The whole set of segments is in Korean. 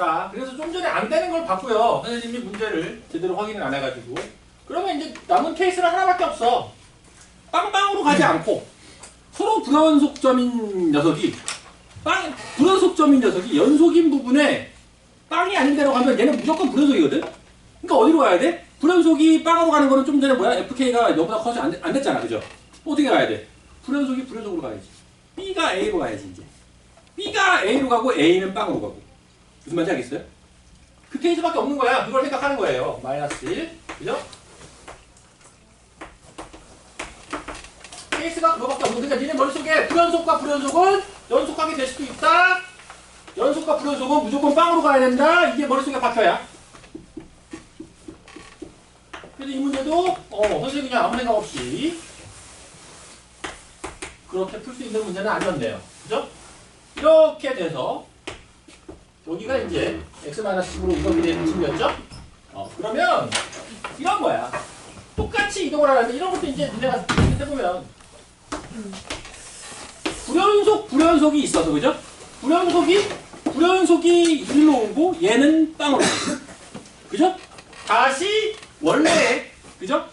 자, 그래서 좀 전에 안 되는 걸 봤고요. 선생님이 문제를 제대로 확인을 안 해가지고. 그러면 이제 남은 케이스는 하나밖에 없어. 빵빵으로 가지 않고 서로 불연속점인 녀석이 빵 불연속점인 녀석이 연속인 부분에 빵이 아닌 데로 가면 얘는 무조건 불연속이거든. 그러니까 어디로 가야 돼? 불연속이 빵으로 가는 거는 좀 전에 뭐야? FK가 너보다 커서 안, 돼- 안 됐잖아, 그죠? 어떻게 가야 돼? 불연속이 불연속으로 가야지. B가 A로 가야지 이제. B가 A로 가고 A는 빵으로 가고. 무슨 말인지 알겠어요? 그 케이스밖에 없는 거야. 그걸 생각하는 거예요. 마이너스 1. 그죠? 케이스가 그거밖에 없는 거니까 니네 머릿속에 불연속과 불연속은 연속하게 될 수도 있다. 연속과 불연속은 무조건 빵으로 가야 된다. 이게 머릿속에 박혀야. 그래서 이 문제도 어, 선생님이 그냥 아무 생각 없이 그렇게 풀 수 있는 문제는 아니었네요. 그죠? 이렇게 돼서 여기가 이제 x-10으로 이동이 되는 식이었죠? 어, 그러면 이런 거야. 똑같이 이동을 하는데 이런 것도 이제 니네가 해보면 불연속, 불연속이 있어서 그죠? 불연속이 불연속이 1로 오고 얘는 빵으로 그죠? 다시 원래 그죠?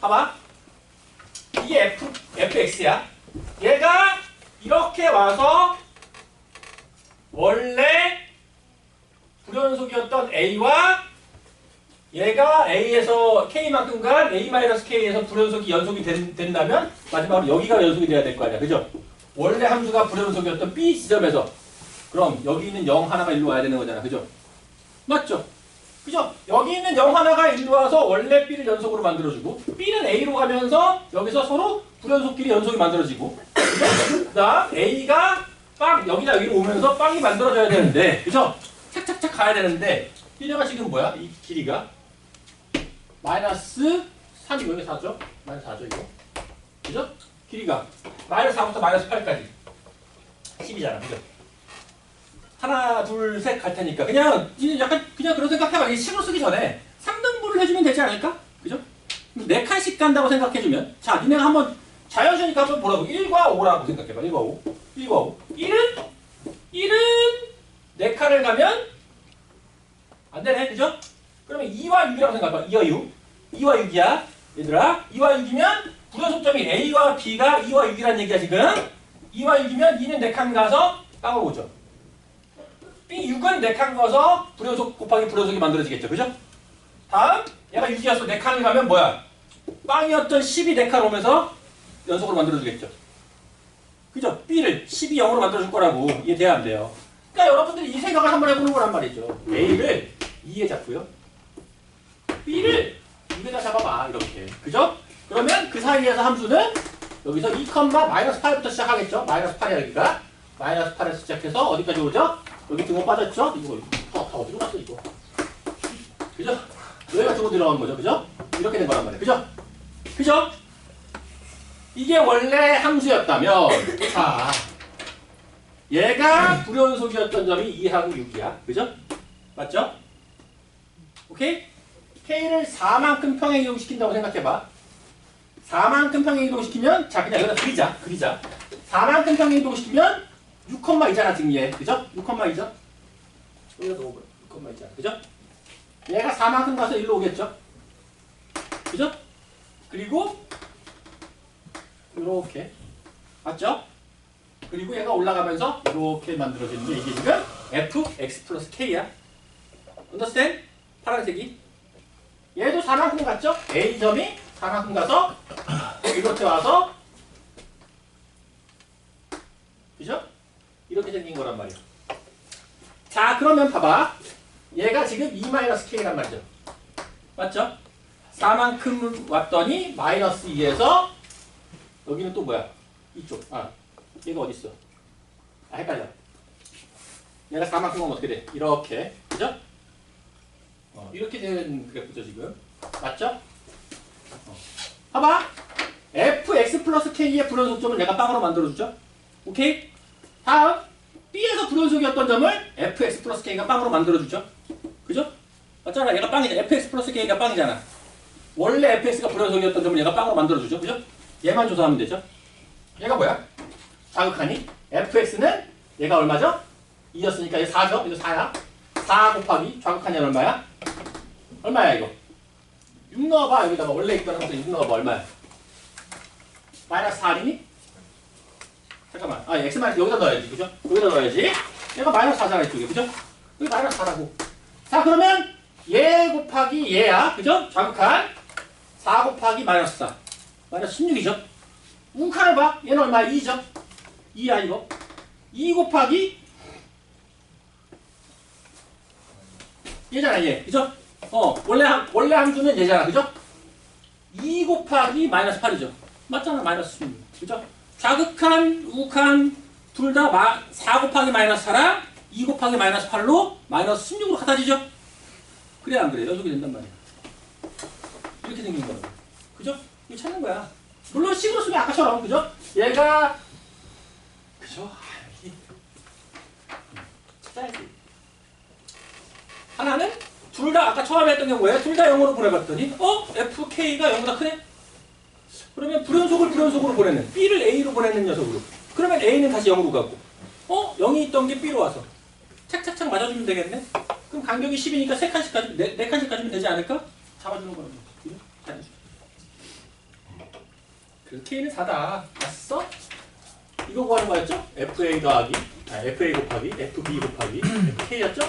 봐봐 이게 f, fx야 얘가 이렇게 와서 원래 불연속이었던 a와 얘가 a에서 k만큼 간 a-k에서 불연속이 연속이 된, 된다면 마지막으로 여기가 연속이 돼야 될 거 아니야 그죠? 원래 함수가 불연속이었던 b 지점에서 그럼 여기 있는 0 하나가 일로 와야 되는 거잖아 그죠? 맞죠? 그죠? 여기 있는 0 하나가 일로 와서 원래 b를 연속으로 만들어주고 b는 a로 가면서 여기서 서로 불연속끼리 연속이 만들어지고 그죠? 그다음 a가 빵 여기다 여기로 오면서 빵이 만들어져야 되는데 그죠? 착착착 가야 되는데 얘네가 지금 뭐야? 이 길이가 마이너스 3이 여기 4죠? 마이너스 4죠 이거 그죠? 길이가 마이너스 4부터 마이너스 8까지 10이잖아 그죠? 하나 둘 셋 갈 테니까 그냥 약간 그냥 그런 생각해봐 이 식으로 쓰기 전에 3등분을 해주면 되지 않을까? 그죠? 네 칸씩 간다고 생각해주면 자 니네가 한번 자연수니까 한번 보라고. 1과 5라고 생각해봐. 1과 5 1과 5 1은? 1은 네 칸을 가면 안 되네. 그죠? 그러면 2와 6이라고 생각해봐. 2와 6 2와 6이야. 얘들아. 2와 6이면 불연속점이 A와 B가 2와 6이라는 얘기야 지금. 2와 6이면 2는 네칸 가서 빵으로 오죠. B6은 4칸 가서 불연속 곱하기 불연속이 만들어지겠죠. 그죠? 다음 얘가 6이어서 4칸을 가면 뭐야? 빵이었던 10이 4칸 오면서 연속으로 만들어주겠죠. 그죠? B를 12, 0으로 만들어줄 거라고 이해돼야 안 돼요. 그러니까 여러분들이 이 생각을 한번 해보는 거란 말이죠. A를 2에 잡고요. B를 6에다 잡아봐. 이렇게. 그죠? 그러면 그 사이에서 함수는 여기서 2, 마이너스 8부터 시작하겠죠. 마이너스 8이 여기가. 마이너스 8에서 시작해서 어디까지 오죠? 여기 등호 빠졌죠? 이거 다, 다 어디로 갔어 이거? 그죠? 여기가 등호 들어간 거죠, 그죠? 이렇게 된 거란 말이에요, 그죠? 그죠? 이게 원래 함수였다면 자 얘가 불연속이었던 점이 2하고 6이야, 그죠? 맞죠? 오케이? K를 4만큼 평행 이동시킨다고 생각해봐. 4만큼 평행 이동시키면 자 그냥 여기다 그리자, 그리자. 4만큼 평행 이동시키면 6,2잖아 지금 얘 그죠? 6,2죠? 여기다 넣어봐 6,2잖아 그죠? 얘가 4만큼 가서 일로 오겠죠? 그죠? 그리고 이렇게 맞죠? 그리고 얘가 올라가면서 이렇게 만들어지는 게 이게 지금 fx 플러스 k야 understand? 파란색이 얘도 4만큼 갔죠? a점이 4만큼 가서 이렇게 와서 그죠? 이렇게 생긴 거란 말이야. 자, 그러면 봐봐. 얘가 지금 2-k란 말이죠. 맞죠? 4만큼 왔더니 마이너스 2에서 여기는 또 뭐야? 이쪽. 아, 얘가 어디 있어? 아, 헷갈려. 얘가 4만큼 오면 어떻게 돼? 이렇게. 그죠? 어, 이렇게 된 그래프죠, 지금. 맞죠? 어. 봐봐. fx 플러스 k의 불연속점을 내가 빵으로 만들어주죠? 오케이? 다음 B에서 불연속이었던 점을 fx 플러스 k가 빵으로 만들어주죠. 그죠? 맞잖아. 얘가 빵이잖아. fx 플러스 k가 빵이잖아. 원래 fx가 불연속이었던 점을 얘가 빵으로 만들어주죠. 그죠? 얘만 조사하면 되죠. 얘가 뭐야? 자극하니? fx는 얘가 얼마죠? 2였으니까 얘 4죠? 이거 4야. 4 곱하기 좌극한이 얼마야? 얼마야 이거? 6 넣어봐 여기다가 원래 있던 항상 6 넣어봐 얼마야? 마이너스 4이니? 잠깐만 아 x 마이너스 여기다 넣어야지 그죠? 여기다 넣어야지 얘가 마이너스 4잖아 이쪽에 그죠? 여기 마이너스 4라고 자 그러면 얘 곱하기 얘야 그죠? 좌극한 4 곱하기 마이너스 4 마이너스 16이죠? 우칸을 봐 얘는 얼마야? 2죠? 2야 이거 2 곱하기 얘잖아 얘 그죠? 어 원래 한 원래 함수는 얘잖아 그죠? 2 곱하기 마이너스 8이죠 맞잖아 마이너스 16 그죠? 좌극한 우칸 둘 다 4 곱하기 마이너스 4랑 2 곱하기 마이너스 8로 마이너스 16으로 같아지죠? 그래 안 그래? 연속이 된단 말이야 이렇게 생긴 거야 그죠? 이거 찾는 거야 물론 식으로 쓰면 아까처럼 그죠? 얘가 그죠? 찾아야지 하나는 둘 다 아까 처음에 했던 게 뭐예요? 둘다 0으로 보내봤더니 어? FK가 0보다 크네? 그러면 불연속을 불연속으로 보내는 B를 A로 보내는 녀석으로 그러면 A는 다시 0으로 가고 어? 0이 있던 게 B로 와서 착착착 맞아주면 되겠네? 그럼 간격이 10이니까 3칸씩 가지면 네, 네 칸씩 가지면 되지 않을까? 잡아주는 거라고? 자연스럽게. 그래서 K는 4다 봤어? 이거 구하는 거였죠? FA 더하기 아, FA 곱하기 FB 곱하기 FK였죠?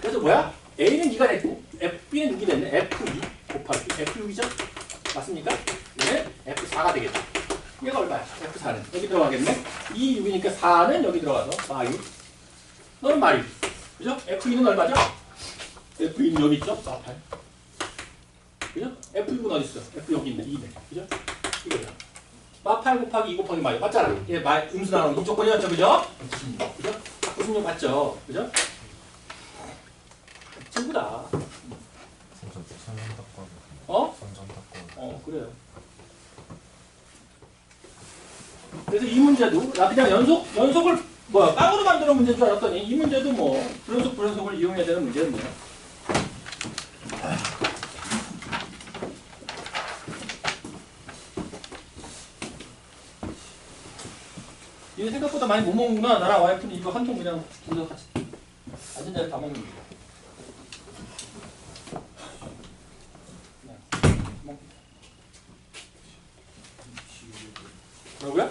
그래서 뭐야? A는 2가 됐고 FB는 6이 됐네 FB 곱하기 F6이죠? 맞습니까? 얘는 F4가 되겠다 얘가 얼마야? F4는 여기 들어가겠네 2, 6이니까 4는 여기 들어가서 4, 6 너는 말이 그죠? F2는 얼마죠? F2는 여기 있죠? 4, 8 그죠? F6은 어디 있어? F 여기 있네 2네 그죠? 이거죠 마8 곱하기 2 곱하기 마이 맞잖아 얘 마, 음수 나오는 이 조건이었죠 그죠? 96 그죠? 96 맞죠? 그죠? 친구다 어? 어 그래요. 그래서 이 문제도 나 그냥 연속 연속을 뭐야 깡으로 만드는 문제인 줄 알았더니 이 문제도 뭐 불연속 불연속을 이용해야 되는 문제였네요. 얘 생각보다 많이 못 먹는구나. 나랑 와이프는 이거 한 통 그냥 둘다 같이 앉은 자리에 다 먹는. 그냥 먹- 뭐라고요?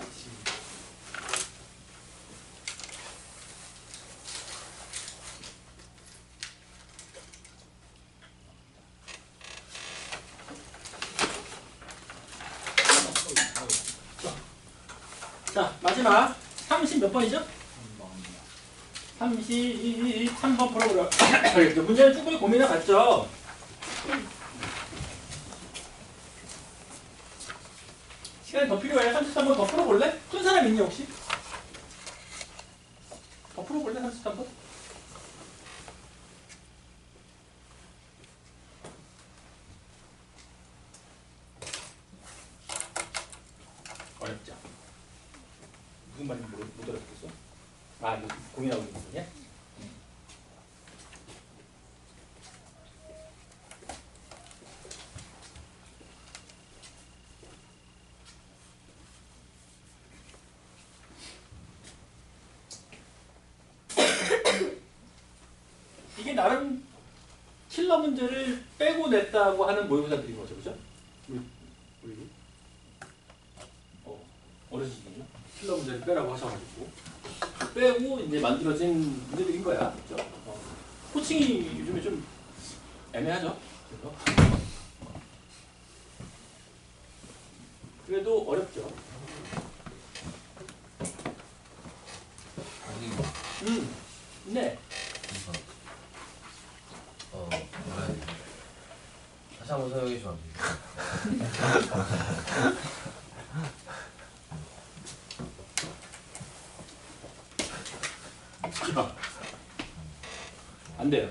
자 마지막 30 몇 번이죠? 33번 풀어보려 그 문제는 충분히 고민해 봤죠? 시간이 더 필요해 33번 더 풀어볼래? 푼 사람 있니 혹시? 더 풀어볼래 33번? 어렵죠? 무슨 말인지 모르, 못 알아듣겠어? 아, 이거 고민하고 있는 거냐? 이게 나름 킬러 문제를 냈다고 하는 모의고사들인 거죠, 그죠? 우리, 우리 어, 어르신이요? 킬러 문제를 빼라고 하셔가지고 빼고 이제 만들어진 문제들인 거야, 그죠? 어. 코칭이 요즘에 좀 애매하죠, 그래서 그래도 어렵죠. 아니 음, 네. 이거 어 뭐라 해야 돼 한번 설명해 주면 안 돼요?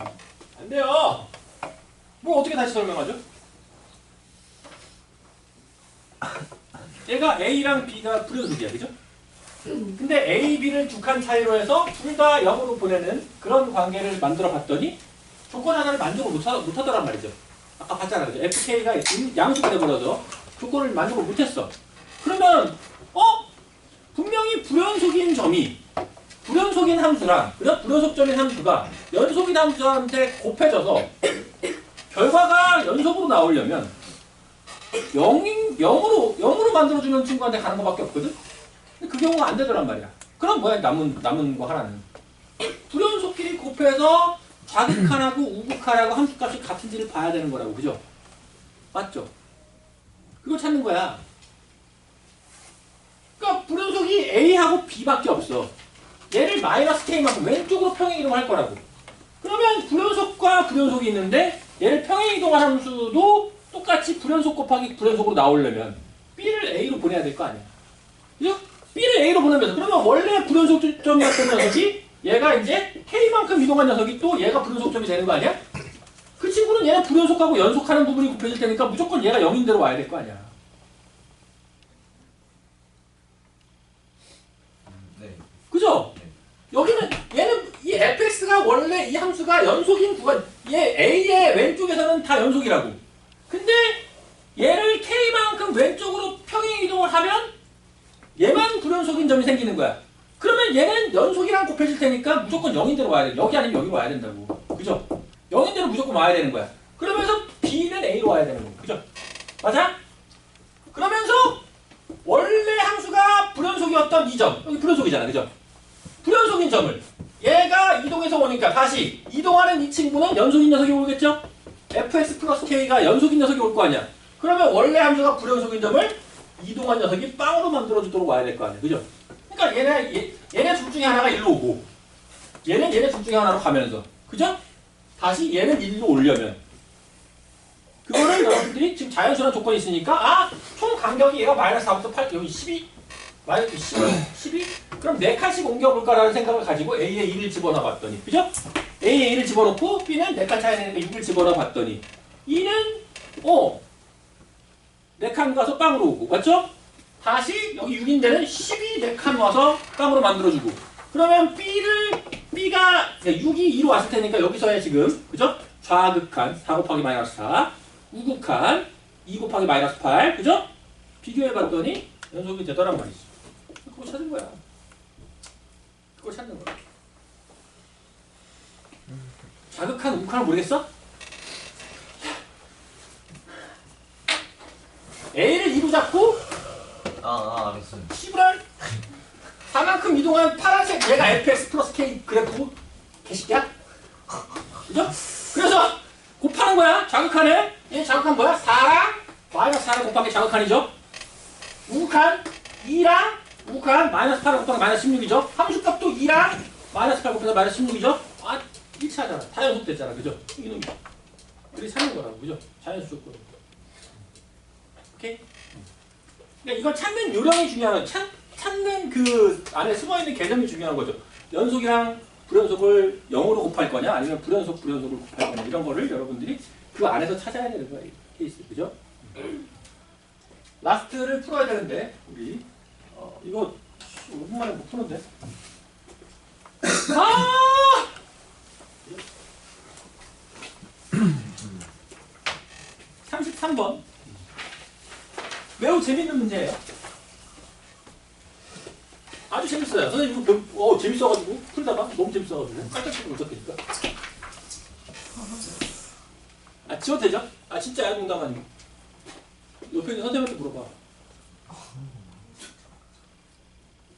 야. 안 돼요. 뭐 어떻게 다시 설명하죠? 얘가 A랑 B가 불연속이야, 그죠? 근데 A, B를 두 칸 차이로 해서 둘 다 0으로 보내는 그런 관계를 만들어 봤더니 조건 하나를 만족을 못하, 못하더란 말이죠. 아까 봤잖아, 그죠? FK가 양수가 돼버려서 조건을 만족을 못했어. 그러면 어? 분명히 불연속인 점이 불연속인 함수랑 그다음 불연속점인 함수가 연속인 함수한테 곱해져서 결과가 연속으로 나오려면 0인, 0으로 0으로 만들어주는 친구한테 가는 것밖에 없거든. 근데 그 경우가 안 되더란 말이야. 그럼 뭐야 남은 남은 거 하나는 불연속끼리 곱해서 좌극한하고 우극한하고 함수값이 같은지를 봐야 되는 거라고 그죠? 맞죠? 그걸 찾는 거야. 그러니까 불연속이 A하고 B밖에 없어. 얘를 마이너스 K만큼 왼쪽으로 평행 이동할 거라고. 그러면 불연속과 불연속이 있는데 얘를 평행 이동한 함수도 똑같이 불연속 곱하기 불연속으로 나오려면 B를 A로 보내야 될 거 아니야. 그죠? B를 A로 보내면서 그러면 원래 불연속점이었던 녀석이 얘가 이제 K만큼 이동한 녀석이 또 얘가 불연속점이 되는 거 아니야? 그 친구는 얘는 불연속하고 연속하는 부분이 곱해질 테니까 무조건 얘가 0인대로 와야 될 거 아니야. 네. 그죠? 여기는 얘는 이 fx가 원래 이 함수가 연속인 구간 얘 a의 왼쪽에서는 다 연속이라고. 근데 얘를 k만큼 왼쪽으로 평행 이동을 하면 얘만 불연속인 점이 생기는 거야. 그러면 얘는 연속이랑 곱해질 테니까 무조건 0인대로 와야 돼. 여기 아니면 여기로 와야 된다고. 그죠? 0인대로 무조건 와야 되는 거야. 그러면서 b는 a로 와야 되는 거고. 그죠? 맞아? 그러면서 원래 함수가 불연속이었던 이 점. 여기 불연속이잖아. 그죠? 불연속인 점을 얘가 이동해서 오니까 다시 이동하는 이 친구는 연속인 녀석이 오겠죠? fx 플러스 k가 연속인 녀석이 올 거 아니야. 그러면 원래 함수가 불연속인 점을 이동한 녀석이 빵으로 만들어주도록 와야 될 거 아니야. 그죠? 그러니까 얘네, 얘, 얘네 둘 중에 하나가 일로 오고 얘는 얘네 둘 중에 하나로 가면서 그죠? 다시 얘는 일로 오려면 그거를 여러분들이 지금 자연수란 조건이 있으니까 아! 총 간격이 얘가 마이너스 4부터 8 여기 12 마이너스 12, 12? 그럼 4칸씩 옮겨볼까라는 생각을 가지고 A에 1을 집어넣어 봤더니 그죠? A에 1을 집어넣고 B는 4칸 차이 내니까 6을 집어넣어 봤더니 2는 어 4칸 가서 빵으로 오고 맞죠? 다시 여기 6인데는 12 4칸 와서 빵으로 만들어주고 그러면 B를 B가 6이 2로 왔을 테니까 여기서야 지금 그죠? 좌극한 4 곱하기 마이너스 4 우극한 2 곱하기 마이너스 8 그죠? 비교해봤더니 연속이 되더란 말이지 그거 찾은 거야 그걸 찾는 거야 자극한 우극한을 모르겠어? A를 2로 잡고 아, 아, 알겠어요. C를 4만큼 이동한 파란색 얘가 fx 플러스 k 그래프 개새끼야? 그죠? 그래서 곱하는 거야 자극하네 얘 자극한 뭐야? 4랑 마이너스 4를 곱한 게 자극한이죠 우극한 2랑 우극한 마이너스 8을 곱한 게 마이너스 16이죠 함수값도 2랑 마이너스 8 곱해서 마이너스 16이죠 아 1차잖아 다 연속됐잖아 그죠? 이놈이 우리 찾는 거라고 그죠? 자연수 조건 오케이? 그러니까 이걸 찾는 요령이 중요한. 찾, 찾는 그 안에 숨어있는 개념이 중요한 거죠. 연속이랑 불연속을 0으로 곱할 거냐 아니면 불연속 불연속을 곱할 거냐 이런 거를 여러분들이 그 안에서 찾아야 되는 거예요. 이 케이스 그죠? 라스트를 풀어야 되는데 우리 어, 이거 5분 만에 못 푸는데 아! (33번) 매우 재밌는 문제예요. 아주 재밌어요. 선생님 이거 몇- 어 재밌어가지고 풀다가 너무 재밌어가지고 깜짝 놀랐다니까 아 지워도 되죠? 아 진짜야 농담 아니고. 옆에 있는 선생님한테 물어봐.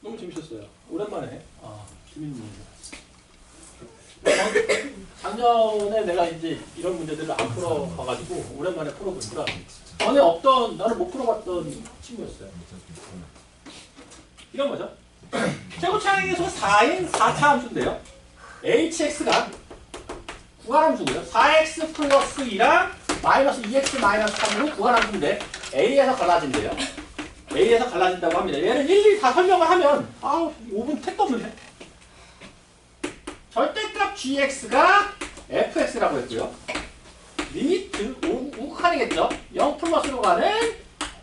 너무 재밌었어요. 오랜만에 아 재밌는 문제. 작년에 내가 이제 이런 문제들을 안 풀어봐가지고 오랜만에 풀어보니까 전에 없던 나는 못 풀어봤던 친구였어요. 이런 거죠. 최고 차항에서 4인 4차 함수인데요. hx가 구간 함수고요. 4x 플러스 2랑 마이너스 2x 마이너스 3으로 구간 함수인데 a에서 갈라진대요. a에서 갈라진다고 합니다. 얘를 일일이 다 설명을 하면 아 5분 택도 없는데. 절대값 gx가 fx라고 했고요. 리미트 우- 우극한이겠죠. 0 플러스로 가는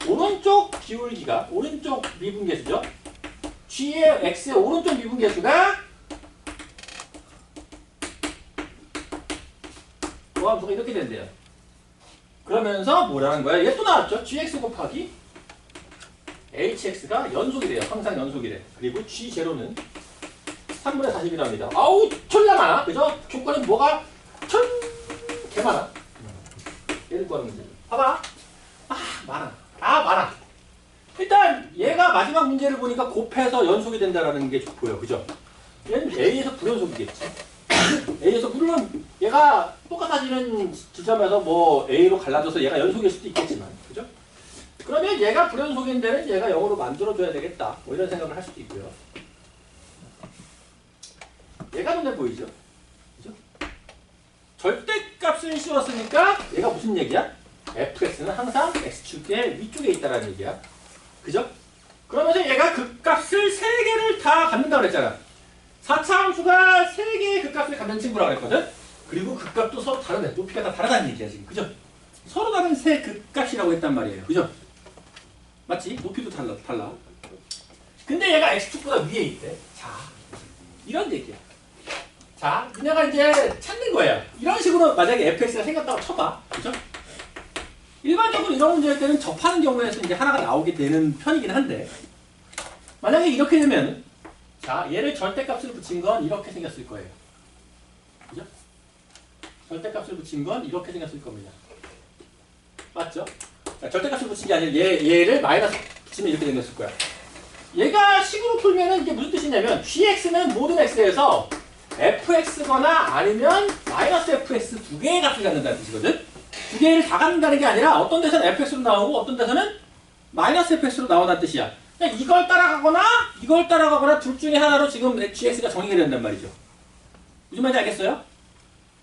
오른쪽 기울기가 오른쪽 미분계수죠. g의 x의 오른쪽 미분계수가 조함수가 이렇게 된대요. 그러면서 뭐라는 거야? 얘 또 나왔죠. gx 곱하기 hx가 연속이 돼요. 항상 연속이 돼. 그리고 g 제로는 3분의 40이랍니다. 아우 졸라 많아. 그죠? 조건이 뭐가 천 개 많아. 얘를 구하는 문제. 봐봐. 아 많아. 아 많아. 일단 얘가 마지막 문제를 보니까 곱해서 연속이 된다라는 게 보여. 그죠? 얘는 A에서 불연속이겠지. A에서 물론 얘가 똑같아지는 지점에서 뭐 A로 갈라져서 얘가 연속일 수도 있겠지만. 그죠? 그러면 얘가 불연속인 데는 얘가 0으로 만들어줘야 되겠다. 뭐 이런 생각을 할 수도 있고요. 얘가 눈에 보이죠? 절대값을 씌웠으니까 얘가 무슨 얘기야? fx는 항상 x축의 위쪽에 있다라는 얘기야. 그죠? 그러면서 얘가 극값을 3개를 다 갖는다고 그랬잖아. 4차 함수가 3개의 극값을 갖는 친구라고 그랬거든? 그리고 극값도 서로 다르네. 높이가 다 다르다는 얘기야, 지금. 그죠? 서로 다른 세 극값이라고 했단 말이에요. 그죠? 맞지? 높이도 달라, 달라. 근데 얘가 x축보다 위에 있대. 자, 이런 얘기야. 자, 그녀가 이제 찾는 거예요. 이런 식으로 만약에 fx가 생겼다고 쳐봐. 그죠? 일반적으로 이런 문제일 때는 접하는 경우에서 이제 하나가 나오게 되는 편이긴 한데, 만약에 이렇게 되면, 자, 얘를 절대값을 붙인 건 이렇게 생겼을 거예요. 그죠? 절대값을 붙인 건 이렇게 생겼을 겁니다. 맞죠? 자, 절대값을 붙인 게 아니라 얘, 얘를 마이너스 붙이면 이렇게 생겼을 거야. 얘가 식으로 풀면은 이게 무슨 뜻이냐면, gx는 모든 x에서 fx거나 아니면 마이너스 fx 두 개의 값을 갖는다는 뜻이거든. 두 개를 다 갖는다는 게 아니라 어떤 데서는 fx로 나오고 어떤 데서는 마이너스 fx로 나온다는 뜻이야. 그냥 이걸 따라가거나 이걸 따라가거나 둘 중에 하나로 지금 gx가 정의가 된단 말이죠. 무슨 말인지 알겠어요?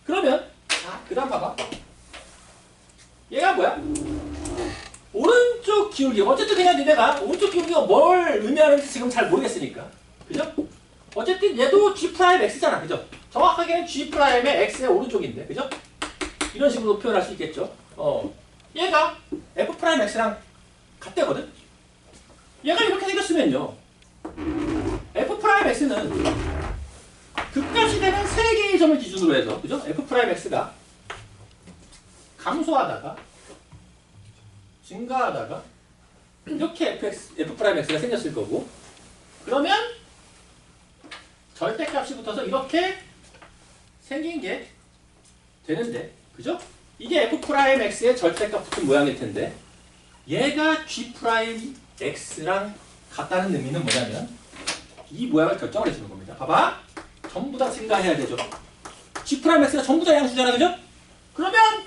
그러면 자, 그다음 봐봐. 얘가 뭐야? 오른쪽 기울기. 어쨌든 그냥 니네가 오른쪽 기울기가 뭘 의미하는지 지금 잘 모르겠으니까. 그죠? 어쨌든 얘도 G 프라임 X잖아. 그죠? 정확하게는 G 프라임의 X의 오른쪽인데. 그죠? 이런 식으로 표현할 수 있겠죠? 어. 얘가 F 프라임 X랑 같대거든? 얘가 이렇게 생겼으면요. F 프라임 X는 극값이 되는 세 개의 점을 기준으로 해서, 그죠? F 프라임 X가 감소하다가 증가하다가 이렇게 f 프라임 x가 생겼을 거고 그러면 절대값이 붙어서 이렇게 생긴 게 되는데 그죠? 이게 f 프라임 x의 절대값 붙은 모양일 텐데 얘가 g 프라임 x랑 같다는 의미는 뭐냐면 이 모양을 결정을 해주는 겁니다. 봐봐 전부 다 증가해야 되죠. g 프라임 x가 전부 다 양수잖아 그죠? 그러면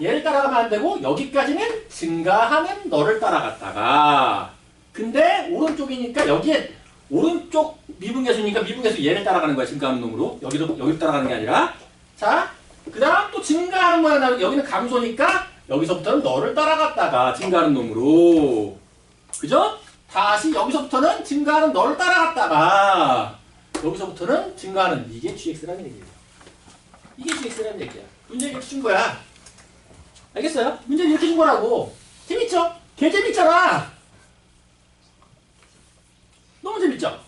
얘를 따라가면 안 되고 여기까지는 증가하는 너를 따라갔다가 근데 오른쪽이니까 여기에 오른쪽 미분계수니까 미분계수 얘를 따라가는 거야 증가하는 놈으로 여기도 여기를 따라가는 게 아니라 자 그 다음 또 증가하는 거야 여기는 감소니까 여기서부터는 너를 따라갔다가 증가하는 놈으로 그죠? 다시 여기서부터는 증가하는 너를 따라갔다가 여기서부터는 증가하는 이게 GX라는 얘기예요 이게 GX라는 얘기야 문제 이렇게 준 거야 알겠어요? 문제 이렇게 준 거라고. 재밌죠? 개 재밌잖아. 너무 재밌죠?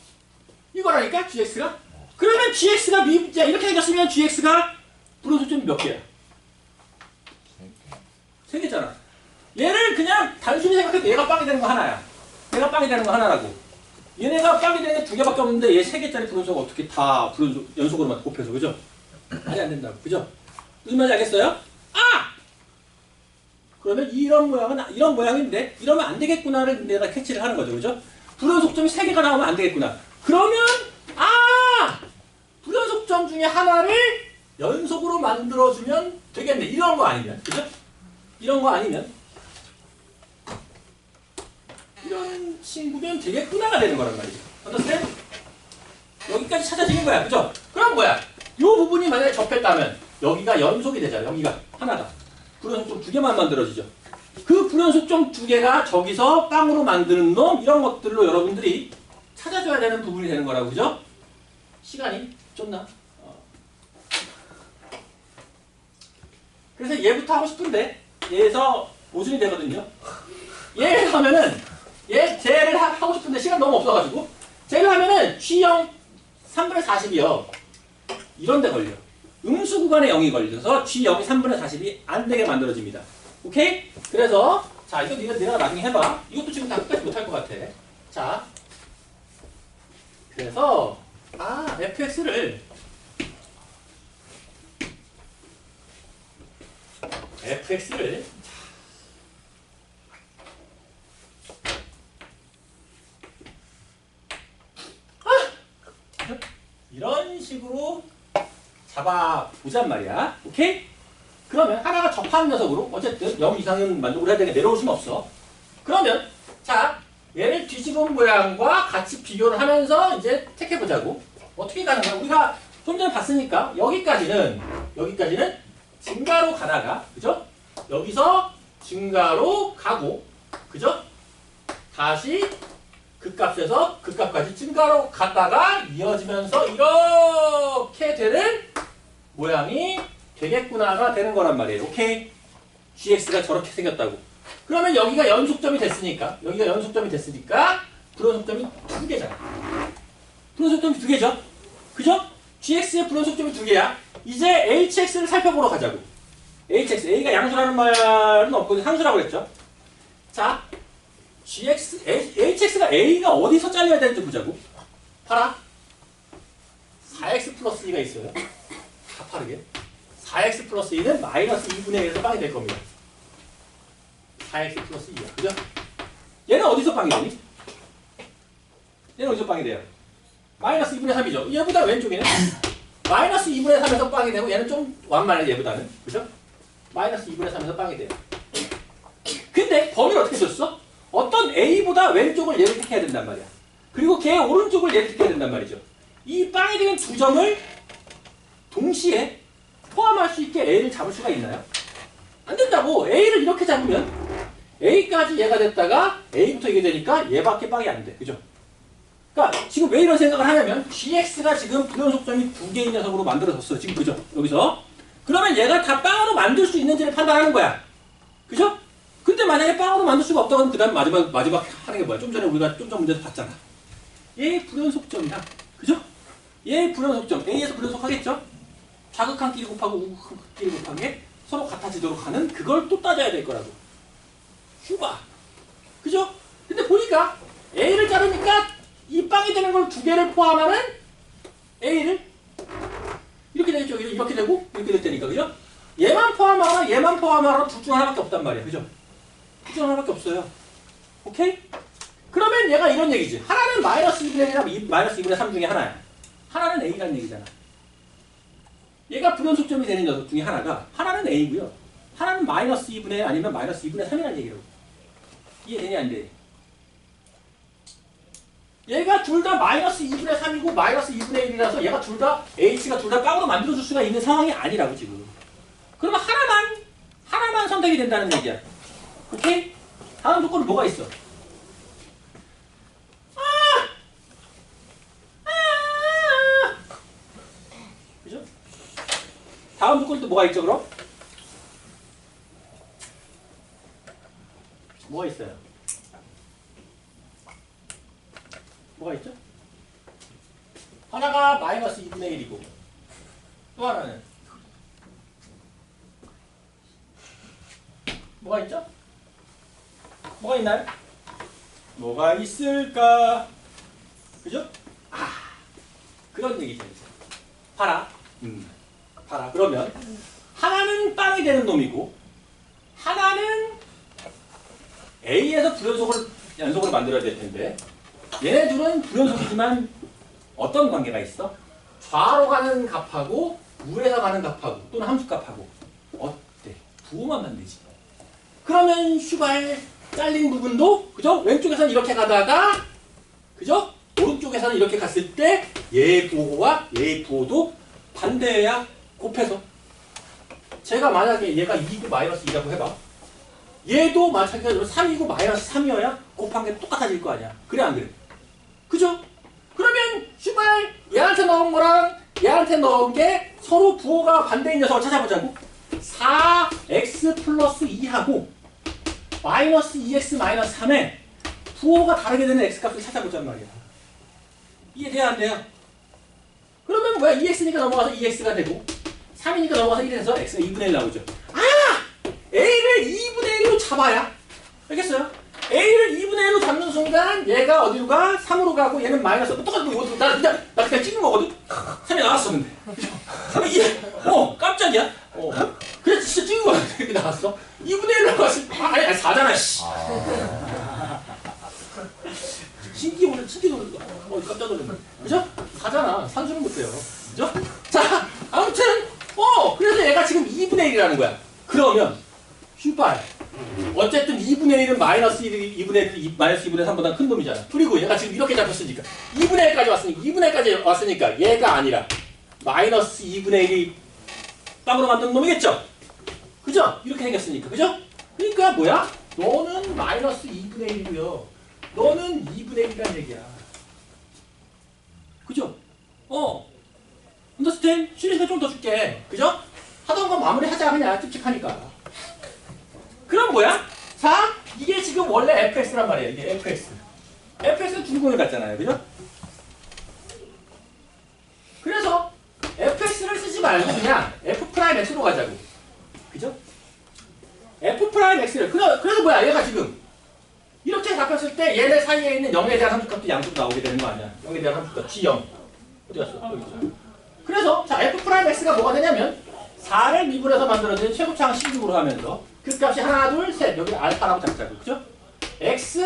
이거라니까 GX가. 그러면 GX가 미, 자 이렇게 생겼으면 GX가 불호소점이 몇 개야? 세 개잖아. 얘를 그냥 단순히 생각해도 얘가 빵이 되는 거 하나야. 얘가 빵이 되는 거 하나라고. 얘네가 빵이 되는 게 두 개밖에 없는데 얘 세 개짜리 불호소가 어떻게 다 불호소 연속으로만 곱해서 그죠? 말이 안 된다고 그죠? 무슨 말인지 알겠어요? 아! 그러면 이런 모양은 이런 모양인데 이러면 안 되겠구나를 내가 캐치를 하는 거죠, 그죠? 불연속점이 세 개가 나오면 안 되겠구나. 그러면 아 불연속점 중에 하나를 연속으로 만들어주면 되겠네. 이런 거 아니면, 그죠? 이런 거 아니면 이런 친구면 되겠구나가 되는 거란 말이죠. 언더스탠? 여기까지 찾아지는 거야, 그죠? 그럼 뭐야? 이 부분이 만약에 접했다면 여기가 연속이 되잖아. 여기가 하나가. 불연속점 두 개만 만들어지죠. 그 불연속점 두 개가 저기서 빵으로 만드는 놈 이런 것들로 여러분들이 찾아줘야 되는 부분이 되는 거라고 그죠? 시간이 좁나? 어. 그래서 얘부터 하고 싶은데 얘에서 오준이 되거든요. 얘 하면은 얘 하- 하고 싶은데 시간 너무 없어가지고 쟤를 하면은 G형 3분의 40이요. 이런 데 걸려. 음수 구간에 0이 걸려서 G0이 3분의 40이 안 되게 만들어집니다. 오케이? 그래서 자 이거 네가, 내가 나중에 해봐. 이것도 지금 다 끝까지 못할 것 같아. 자 그래서 아, fx를 fx를 아! 이런 식으로 잡아 보잔 말이야. 오케이? 그러면 하나가 접하는 녀석으로 어쨌든 0 이상은 만족을 해야 되니까 내려올 수는 없어. 그러면 자 얘를 뒤집은 모양과 같이 비교를 하면서 이제 택해 보자고. 어떻게 거야? 우리가 좀 전에 봤으니까 여기까지는 여기까지는 증가로 가다가 그죠? 여기서 증가로 가고 그죠? 다시 그 값에서 그 값까지 증가로 갔다가 이어지면서 이렇게 되는 모양이 되겠구나가 되는 거란 말이에요. 오케이? gx가 저렇게 생겼다고. 그러면 여기가 연속점이 됐으니까 여기가 연속점이 됐으니까 불연속점이 두 개잖아. 불연속점이 두 개죠. 그죠? gx의 불연속점이 두 개야. 이제 hx를 살펴보러 가자고. hx, a가 양수라는 말은 없고 상수라고 그랬죠. 자, gx, hx가 a가 어디서 잘려야 되는지 보자고. 봐라. 4x 플러스 2가 있어요. 다 빠르게. 4x 플러스 2는 마이너스 2분의 1에서 빵이 될 겁니다. 4x 플러스 2야. 그죠? 얘는 어디서 빵이 되니? 얘는 어디서 빵이 돼요? 마이너스 2분의 3이죠. 얘보다 왼쪽에는 마이너스 2분의 3에서 빵이 되고 얘는 좀 완만해 얘보다는. 그죠? 마이너스 2분의 3에서 빵이 돼요. 근데 범위를 어떻게 줬어? 어떤 A보다 왼쪽을 얘를 택해야 된단 말이야. 그리고 걔 오른쪽을 얘를 택해야 된단 말이죠. 이 빵이 되는 두 점을 동시에 포함할 수 있게 A를 잡을 수가 있나요? 안 된다고. A를 이렇게 잡으면 A까지 얘가 됐다가 A부터 이게 되니까 얘밖에 빵이 안 돼. 그죠? 그러니까 지금 왜 이런 생각을 하냐면 GX가 지금 불연속점이 두 개인 녀석으로 만들어졌어. 지금 그죠? 여기서. 그러면 얘가 다 빵으로 만들 수 있는지를 판단하는 거야. 그죠? 근데 만약에 빵으로 만들 수가 없다고 하면 그 다음 마지막, 마지막 하는 게 뭐야? 좀 전에 우리가 좀 전 문제에서 봤잖아. 얘 불연속점이다. 그죠? 얘 불연속점. A에서 불연속하겠죠? 자극한끼리 곱하고 우극한끼리 곱한 게 서로 같아지도록 하는 그걸 또 따져야 될 거라고. 휴바. 그죠? 근데 보니까 A를 자르니까 이 빵이 되는 걸 두 개를 포함하는 A를 이렇게 되겠죠. 이렇게 되고 이렇게 될 테니까. 그죠? 얘만 포함하거나 얘만 포함하거나 둘 중 하나밖에 없단 말이야. 그죠? 둘 중 하나밖에 없어요. 오케이? 그러면 얘가 이런 얘기지. 하나는 마이너스 2분의 1이나 마이너스 2분의 3 중에 하나야. 하나는 A라는 얘기잖아. 얘가 불연속점이 되는 녀석 중에 하나가 하나는 A고요. 하나는 마이너스 2분의 1 아니면 마이너스 2분의 3이라는 얘기라고. 이해되냐 안 돼? 얘가 둘 다 마이너스 2분의 3이고 마이너스 2분의 1이라서 얘가 둘 다 H가 둘다 빵으로 만들어줄 수가 있는 상황이 아니라고 지금. 그러면 하나만 하나만 선택이 된다는 얘기야. 오케이? 다음 조건은 뭐가 있어? 아! 그죠? 다음 또 뭐가 있죠 그럼? 뭐가 있어요? 뭐가 있죠? 하나가 마이너스 2분의 1이고 또 하나는 뭐가 있죠? 뭐가 있나요? 뭐가 있을까? 그죠? 아 그런 얘기죠 봐라 음. 봐라 그러면 하나는 빵이 되는 놈이고 하나는 A에서 불연속을 연속으로 만들어야 될 텐데 얘네 둘은 불연속이지만 어떤 관계가 있어? 좌로 가는 값하고 우에서 가는 값하고 또는 함수값하고 어때? 부호만 만들지 그러면 슈발 잘린 부분도 그죠? 왼쪽에서는 이렇게 가다가 그죠? 오른쪽에서는 이렇게 갔을 때 얘의 부호와 얘의 부호도 반대해야 곱해서. 제가 만약에 얘가 2고 마이너스 2라고 해봐. 얘도 마찬가지로 3이고 마이너스 3이어야 곱한 게 똑같아질 거 아니야. 그래 안 그래? 그죠? 그러면 슈발 얘한테 넣은 거랑 얘한테 넣은 게 서로 부호가 반대인 녀석을 찾아보자고. 4x 플러스 2하고 마이너스 2x 마이너스 3에 부호가 다르게 되는 x값을 찾아보자는 말이야. 이해돼야 안 돼요? 그러면 뭐야? 2x니까 넘어가서 2x가 되고 3이니까 넘어가서 1에서 x가 2분의 1 나오죠 아! a를 2분의 1로 잡아야 알겠어요? A를 2분의 1로 잡는 순간 얘가 어디로 가? 3으로 가고 얘는 마이너스 뭐 이거 나 그냥 나 그냥 찍은 거거든. 3이 나왔어 근데. 그죠? 이게 어 깜짝이야. 어 그냥 진짜 찍은 거야. 이렇게 나왔어. 2분의 1로 갔을 아, 아니 아니 4잖아. 씨. 신기 오늘 신기 오늘 어 깜짝 놀랐네. 그죠? 4잖아. 산수는 못해요. 그죠? 자 아무튼 어 그래서 얘가 지금 2분의 1이라는 거야. 그러면 휴발 어쨌든 2분의 1은 마이너스 1이 2분의 1, 이- 마이너스 2분의 3보다 큰 놈이잖아. 그리고 얘가 지금 이렇게 잡혔으니까 2분의 1까지 왔으니까 2분의 1까지 왔으니까 얘가 아니라 마이너스 2분의 1이 빵으로 만든 놈이겠죠? 그죠? 이렇게 생겼으니까 그죠? 그러니까 뭐야? 너는 마이너스 2분의 1이고요. 너는 2분의 1이란 얘기야. 그죠? 어. 언더스탠? 쉬는 시간 좀 더 줄게. 그죠? 하던 거 마무리하자 그냥 찝찝하니까. 그럼 뭐야? 자, 이게 지금 원래 fx란 말이에요. 이게 fx. fx는 중근을 갖잖아요. 그죠? 그래서 fx를 쓰지 말고 그냥 f'x로 가자고. 그죠? f'x를. 그래, 그래서 뭐야? 얘가 지금 이렇게 잡혔을 때 얘네 사이에 있는 0에 대한 함수값도 양쪽 나오게 되는 거 아니야? 0에 대한 함수값 G0. 어디 갔어? 여기 있어. 그래서 자 f'x가 뭐가 되냐면 4를 미분해서 만들어진 최고차항 16으로 하면서 그 값이 하나 둘 셋 여기 알파라고 잡자고 그죠? x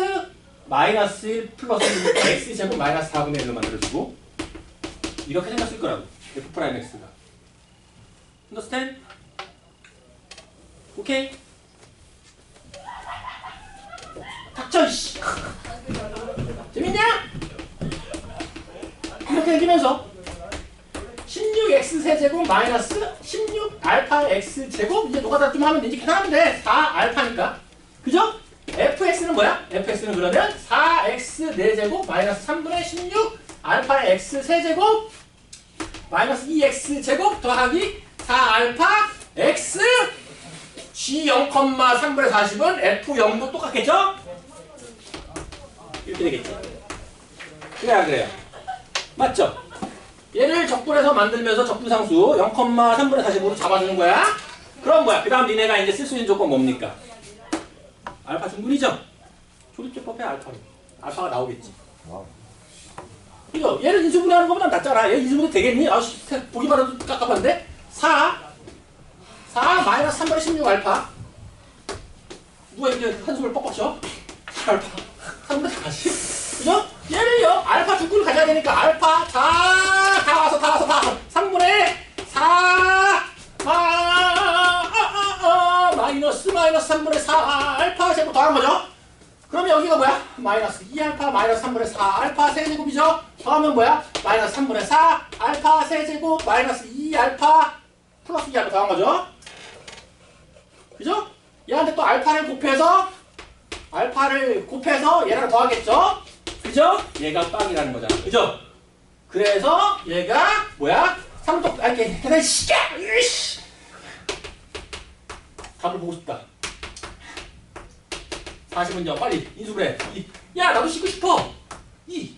마이너스 1 플러스 1 x 제곱 마이너스 4분의 1로 만들어주고 이렇게 생겼을 거라고 f'x가 understand? 오케이? 닥쳐 이씨 재밌냐? 이렇게 생기면서 16x 세제곱 마이너스 16 알파 x 제곱 이제 노가다 좀 하면 되지 계산하면 돼. 4 알파니까. 그죠? fx는 뭐야? fx는 그러면 4x 4제곱 마이너스 3분의 16 알파 x 세제곱 마이너스 2x 제곱 더하기 4 알파 x g 0,3분의 40은 f 0도 똑같겠죠? 이렇게 되겠지. 그래야 그래요. 맞죠? 얘를 적분해서 만들면서 적분상수 0,3분의 45로 잡아주는 거야. 그럼 뭐야? 그 다음 니네가 이제 쓸 수 있는 조건 뭡니까? 알파 중분이죠? 조립제법에 알파로. 알파가 나오겠지. 이거 얘를 인수분해 하는 것보다 낫잖아. 얘 인수분해 되겠니? 아, 씨, 보기만 해도 깝깝한데? 4 4 마이너스 3분의 16 알파 누가 이렇게 한숨을 뻑뻑 쉬어? 4 알파 3분의 40 그죠? 얘를요 알파 두 꿀을 가져야 되니까 알파 다, 다 와서 다 와서 다 와서 3분의 4 아, 아, 아, 아, 마이너스 마이너스 3분의 4 알파 제곱 더한 거죠? 그러면 여기가 뭐야? 마이너스 2알파 마이너스 3분의 4 알파 세제곱이죠? 더하면 뭐야? 마이너스 3분의 4 알파 세제곱 마이너스 2알파 플러스 2알파 더한 거죠? 그죠? 얘한테 또 알파를 곱해서 알파를 곱해서 얘랑 더하겠죠? 그죠? 얘가 빵이라는 거잖아. 그죠? 그래서 얘가 뭐야? 삼독 아 이렇게 계산 시계. 으이씨. 답을 보고 싶다. 40은요. 빨리 인수를 해. 이. 야 나도 씻고 싶어. 2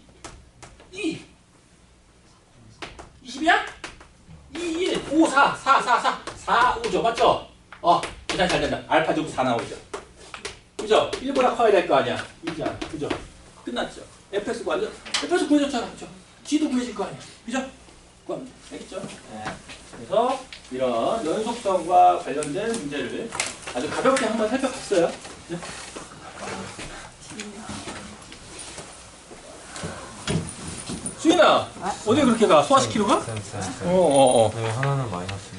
2 20이야? 2 1 5 4 4 4 4 4 5죠. 맞죠? 어 계산 잘 된다. 알파 제곱 4 나오죠. 그죠? 1보다 커야 될 거 아니야. 2잖아. 그죠? 끝났죠. Fx 구하죠. fx 구해줬잖아. 그죠? g도 구해질 거 아니야. 그죠? 구합니다. 알겠죠? 네. 그래서 이런 연속성과 관련된 문제를 아주 가볍게 한번 살펴봤어요. 그죠? 수인아, 어디 그렇게 가? 소화시키러 가? 쌤, 쌤, 쌤. 어, 어, 어. 왜 하나는 마이너스 2분의